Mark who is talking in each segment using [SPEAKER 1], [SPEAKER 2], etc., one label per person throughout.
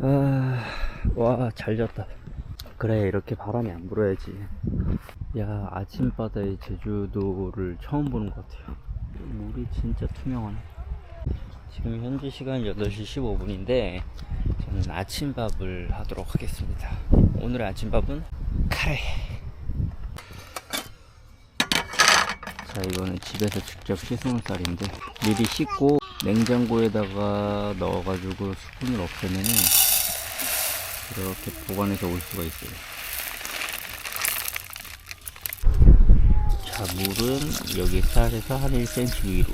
[SPEAKER 1] 아, 와, 잘 잤다. 그래, 이렇게 바람이 안 불어야지. 야, 아침바다의 제주도를 처음 보는 것 같아요. 물이 진짜 투명하네. 지금 현재 시간 8시 15분인데, 저는 아침밥을 하도록 하겠습니다. 오늘의 아침밥은 카레. 자, 이거는 집에서 직접 씻은 쌀인데, 미리 씻고 냉장고에다가 넣어가지고 수분을 없애면은 이렇게 보관해서 올 수가 있어요. 자, 물은 여기 쌀에서 한 1cm 위로.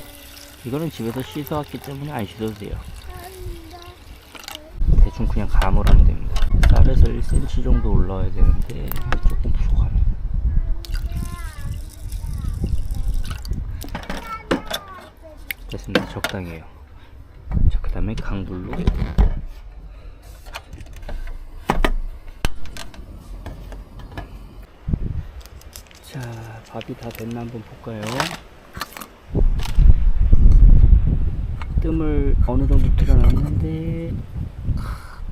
[SPEAKER 1] 이거는 집에서 씻어왔기 때문에 안 씻어도 돼요. 대충 그냥 감을 하면 됩니다. 쌀에서 1cm 정도 올라와야 되는데 조금 부족하네. 됐습니다. 적당히 해요. 자, 그 다음에 강불로 자, 밥이 다 됐나 한번 볼까요? 뜸을 어느 정도 틀어놨는데,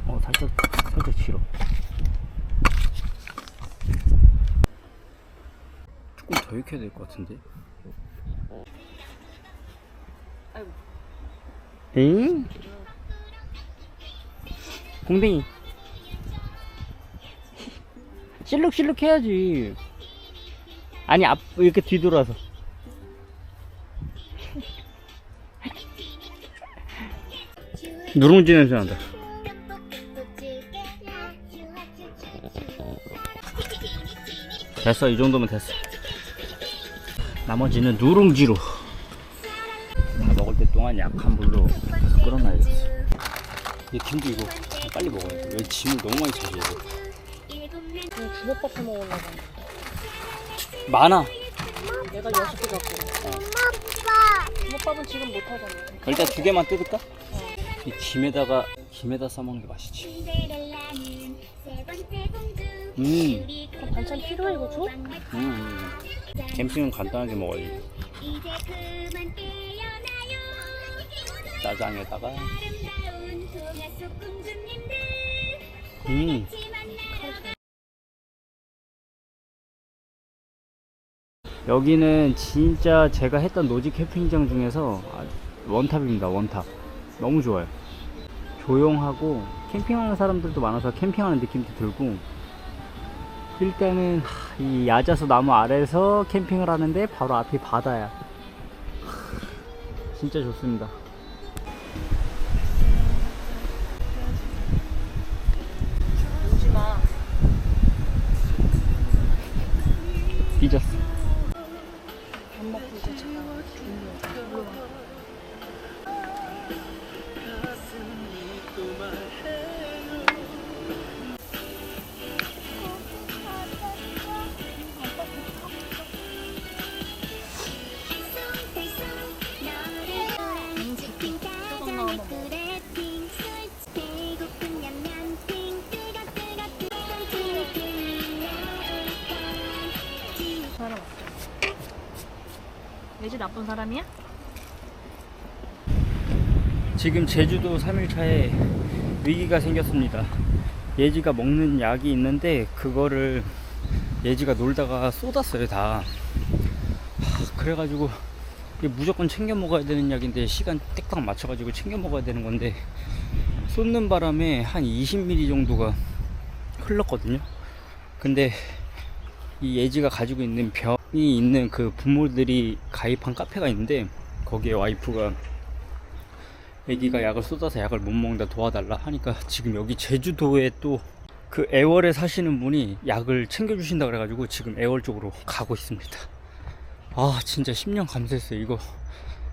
[SPEAKER 1] 어, 살짝, 살짝 길어. 조금 더 익혀야 될 것 같은데? 엥? 공댕이. 실룩실룩 해야지. 아니, 앞, 이렇게 뒤돌아서. 누룽지 냄새 난다. 됐어, 이 정도면 됐어. 나머지는 누룽지로. 다 먹을 때 동안 약한 불 이 김도 이거 빨리 먹어야 돼. 왜 짐을 너무 많이 차지?
[SPEAKER 2] 그냥 주먹밥 해 먹으려고 하는데.
[SPEAKER 1] 많아.
[SPEAKER 2] 내가 여섯 개 갖고. 주먹밥은 지금 못 하잖아.
[SPEAKER 1] 일단 두 개만 뜯을까? 이 김에다가 김에다 싸 먹는 게 맛있지. 음,
[SPEAKER 2] 그럼 반찬 필요해 이거 줘?
[SPEAKER 1] 음. 캠핑은 간단하게 먹어야지. 짜장에다가 음. 여기는 진짜 제가 했던 노지 캠핑장 중에서 아, 원탑입니다. 원탑. 너무 좋아요. 조용하고 캠핑하는 사람들도 많아서 캠핑하는 느낌도 들고 일단은 하, 이 야자수 나무 아래에서 캠핑을 하는데 바로 앞이 바다야. 하, 진짜 좋습니다. 삐졌어.
[SPEAKER 2] 밥 먹고 이제 제가 예지 나쁜 사람이야?
[SPEAKER 1] 지금 제주도 3일차에 위기가 생겼습니다. 예지가 먹는 약이 있는데 그거를 예지가 놀다가 쏟았어요 다. 하, 그래가지고 무조건 챙겨 먹어야 되는 약인데 시간 땡딱 맞춰가지고 챙겨 먹어야 되는 건데 쏟는 바람에 한 20ml 정도가 흘렀거든요. 근데 이 예지가 가지고 있는 병이 있는 그 부모들이 가입한 카페가 있는데 거기에 와이프가 애기가 약을 쏟아서 약을 못 먹는다 도와달라 하니까 지금 여기 제주도에 또 그 애월에 사시는 분이 약을 챙겨주신다 그래가지고 지금 애월 쪽으로 가고 있습니다. 아 진짜 10년 감수했어요 이거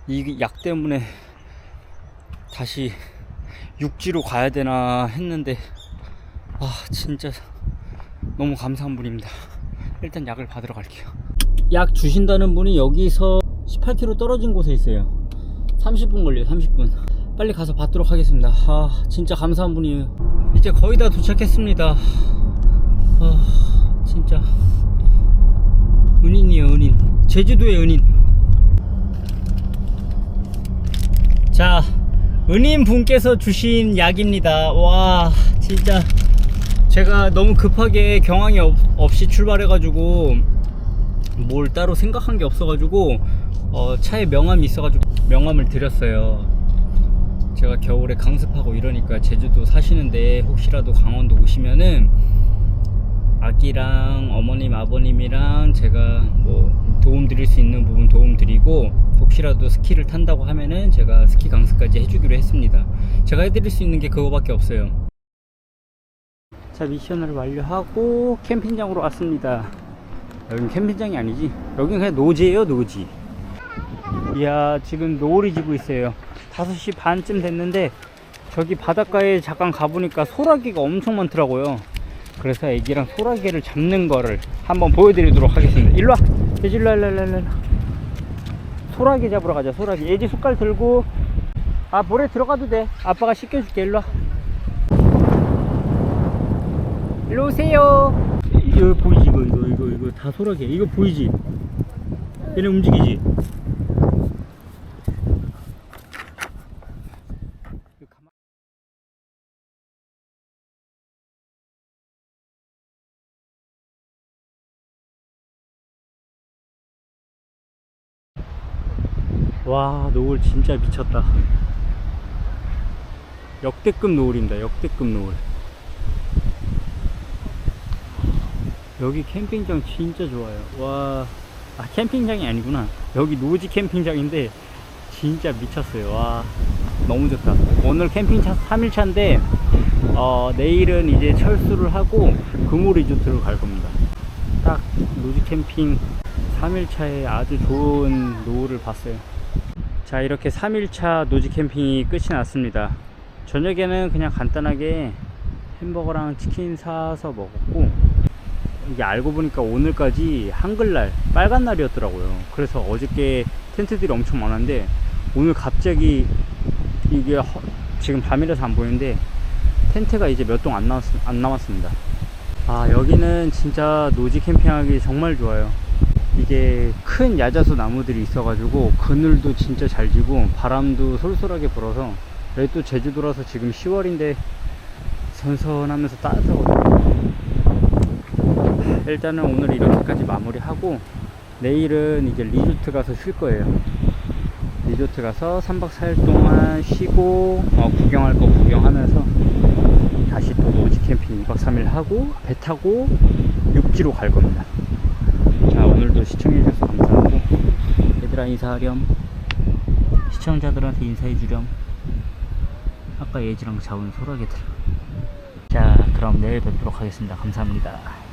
[SPEAKER 1] 이 약 때문에 다시 육지로 가야 되나 했는데 아 진짜 너무 감사한 분입니다. 일단 약을 받으러 갈게요. 약 주신다는 분이 여기서 18km 떨어진 곳에 있어요. 30분 걸려요, 30분. 빨리 가서 받도록 하겠습니다. 아, 진짜 감사한 분이에요. 이제 거의 다 도착했습니다. 아, 진짜. 은인이에요, 은인. 제주도의 은인. 자, 은인 분께서 주신 약입니다. 와, 진짜 제가 너무 급하게 경황이 없, 없이 출발해 가지고 뭘 따로 생각한 게 없어가지고 어, 차에 명함이 있어가지고 명함을 드렸어요. 제가 겨울에 강습하고 이러니까 제주도 사시는데 혹시라도 강원도 오시면은 아기랑 어머님 아버님이랑 제가 뭐 도움 드릴 수 있는 부분 도움 드리고 혹시라도 스키를 탄다고 하면은 제가 스키 강습까지 해주기로 했습니다. 제가 해드릴 수 있는 게 그거밖에 없어요. 자 미션을 완료하고 캠핑장으로 왔습니다 여긴 캠핑장이 아니지 여긴 그냥 노지예요 노지 이야 지금 노을이 지고 있어요 5시 반쯤 됐는데 저기 바닷가에 잠깐 가보니까 소라기가 엄청 많더라고요 그래서 애기랑 소라게를 잡는 거를 한번 보여드리도록 하겠습니다. 일로 와! 예지 일로 와, 일로 와, 일로 와, 일로 와. 소라게 잡으러 가자, 소라게. 예지 숟갈 들고. 아, 물에 들어가도 돼. 아빠가 씻겨줄게, 일로 와. 일로 오세요. 이거 보이지, 이거, 이거, 이거, 이거. 다 소라게. 이거 보이지? 얘네 움직이지? 와 노을 진짜 미쳤다 역대급 노을입니다 역대급 노을 여기 캠핑장 진짜 좋아요. 와 아, 캠핑장이 아니구나. 여기 노지 캠핑장인데 진짜 미쳤어요. 와 너무 좋다. 오늘 캠핑차 3일차인데 어, 내일은 이제 철수를 하고 금호 리조트로 갈 겁니다. 딱 노지 캠핑 3일차에 아주 좋은 노을을 봤어요. 자 이렇게 3일차 노지 캠핑이 끝이 났습니다. 저녁에는 그냥 간단하게 햄버거랑 치킨 사서 먹었고 이게 알고 보니까 오늘까지 한글날 빨간 날이었더라고요. 그래서 어저께 텐트들이 엄청 많았는데 오늘 갑자기 이게 허- 지금 밤이라서 안 보이는데 텐트가 이제 몇 동 안 안 남았습니다. 아 여기는 진짜 노지 캠핑하기 정말 좋아요. 이게 큰 야자수 나무들이 있어 가지고 그늘도 진짜 잘 지고 바람도 솔솔하게 불어서 여기 또 제주도라서 지금 10월인데 선선하면서 따뜻하거든요 일단은 오늘 이렇게까지 마무리하고 내일은 이제 리조트 가서 쉴 거예요. 리조트 가서 3박 4일 동안 쉬고 어, 구경할 거 구경하면서 다시 또 노지 캠핑 2박 3일 하고 배 타고 육지로 갈 겁니다. 자 오늘도 시청해주셔서 감사하고 얘들아 인사하렴. 시청자들한테 인사해주렴. 아까 예지랑 잡은 소라게들 자 그럼 내일 뵙도록 하겠습니다. 감사합니다